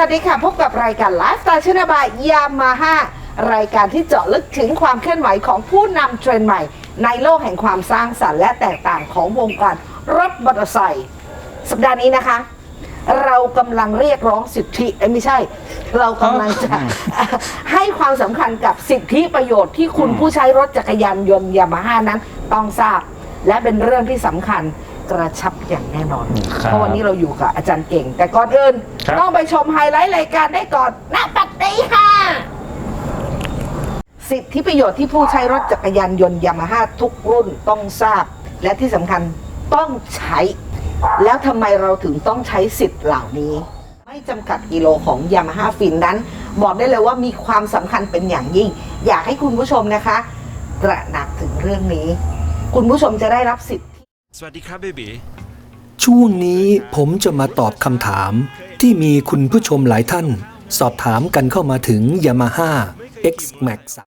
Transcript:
สวัสดีค่ะ พบกับรายการไลฟ์สไตล์ชนะบายยามาฮ่ารายการที่เจาะลึกถึงความเคลื่อนไหวของผู้นำเทรนด์ใหม่ ในโลกแห่งความสร้างสรรค์และแตกต่างของวงการรถมอเตอร์ไซค์สัปดาห์นี้นะคะ เรากำลังเรียกร้องสิทธิเอ้ยไม่ใช่ เรากำลังจะ ให้ความสำคัญกับสิทธิประโยชน์ที่คุณผู้ใช้รถจักรยานยนต์ยามาฮ่านั้นต้องทราบ และเป็นเรื่องที่สำคัญ กระชับอย่างแน่นอน ครับเพราะวันนี้เราอยู่กับอาจารย์เก่ง แต่ก่อนอื่น ครับ ต้องไปชมไฮไลท์รายการได้ก่อนณปัดนี้ค่ะ สิทธิประโยชน์ที่ผู้ใช้รถจักรยานยนต์ยามาฮ่าทุกรุ่นต้องทราบ และที่สำคัญต้องใช้ แล้วทำไมเราถึงต้องใช้สิทธิ์เหล่านี้ ไม่จำกัดกิโลของยามาฮ่าฟินนั้น บอกได้เลยว่ามีความสำคัญเป็นอย่างยิ่ง อยากให้คุณผู้ชมนะคะ ตระหนักถึงเรื่องนี้ คุณผู้ชมจะได้รับสิทธิ สวัสดีครับเบบีช่วงนี้ผมจะมาตอบคำถามที่มีคุณผู้ชมหลายท่าน สอบถามกันเข้ามาถึง Yamaha X Max